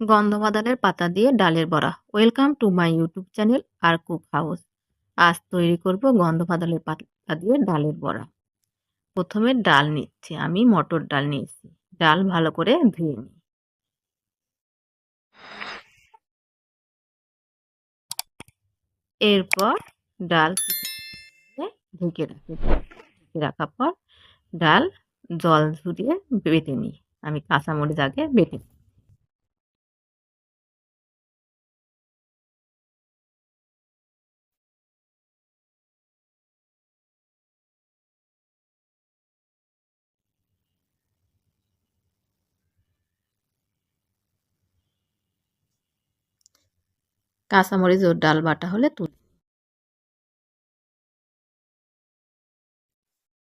গন্ধবাদালের পাতা দিয়ে ডালের বড়া। Welcome to my YouTube channel R cook house. আজ তৈরি করব গন্ধবাদালের পাতা দিয়ে ডালের বড়া। প্রথমে ডাল নিচ্ছি আমি, মটর ডাল নিয়েছি। ডাল ভালো করে ধুয়ে নিই। এরপর ডাল ঢেকে রাখি। রাখার পর ডাল জল ঝরিয়ে বেটে নিই। আমি কাঁচামরিচ আগে বেটে নিই। কাঁচামরিচ ও ডাল বাটা হলে তুলে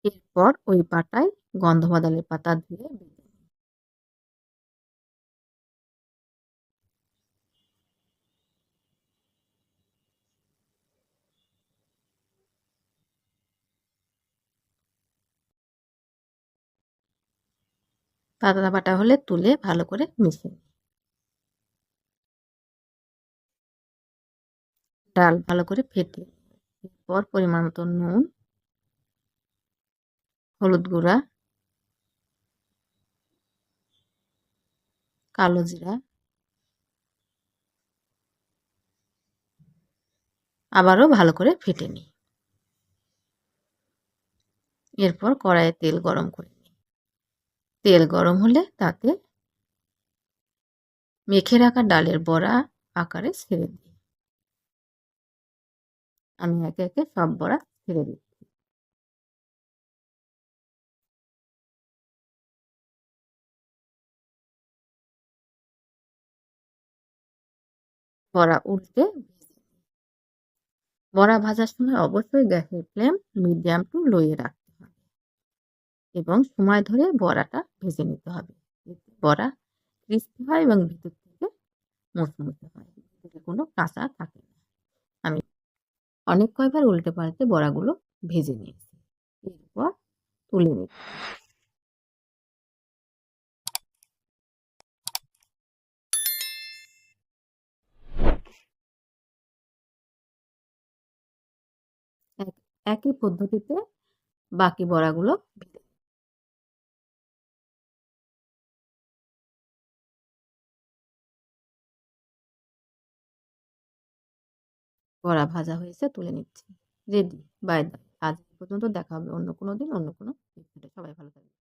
এরপর ওই পাটায় গন্ধবাদালের পাতা দিয়ে পাতা বাটা হলে তুলে ভালো করে মিশিয়ে ডাল ভালো করে ফেটে এরপর পরিমাণ মতো নুন, হলুদ গুঁড়া, কালো জিরা, আবারও ভালো করে ফেটে নিই। এরপর কড়াইয়ে তেল গরম করে নিই। তেল গরম হলে তাতে মেখে রাখা ডালের বড়া আকারে ছেড়ে দিই। আমি একে একে সব বড়া ছেড়ে দিচ্ছি। বড়া উল্টে বড়া ভাজার সময় অবশ্যই গ্যাসের ফ্লেম মিডিয়াম টু লোয়ে রাখতে হবে এবং সময় ধরে বড়াটা ভেজে নিতে হবে বড়া ক্রিস্পি হয় এবং ভিতর থেকে মুচমুচে হয়। কোনো কাঁচা থাকে অনেক কয়বার উল্টে পাল্টে বড়াগুলো ভেজে নিয়েছি। এরপর তুলে নিচ্ছি। একই পদ্ধতিতে বাকি বড়াগুলো বড়া ভাজা হয়েছে, তুলে নিচ্ছি। রেডি বাই আজ পর্যন্ত দেখা হবে অন্য কোনো দিন, অন্য কোনো সবাই ভালো থাকবে